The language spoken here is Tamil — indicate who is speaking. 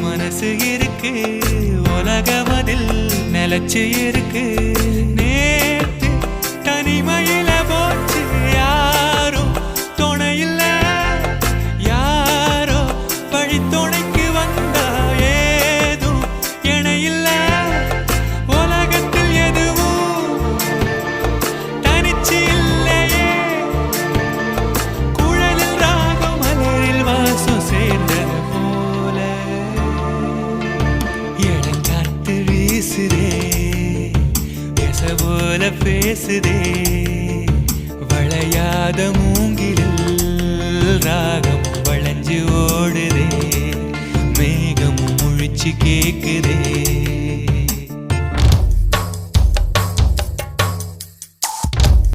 Speaker 1: மனசு இருக்கு. உலகம் அதில் நிலச்சு இருக்கு. நேத்து தனிமையில போச்சு. யாரும் துணையில்ல யாரோ போல பேசுதே. வளையாத மூங்கிலில் ராகம் வளைஞ்சு ஓடுதே. மேகம் முழிச்சு கேட்குதே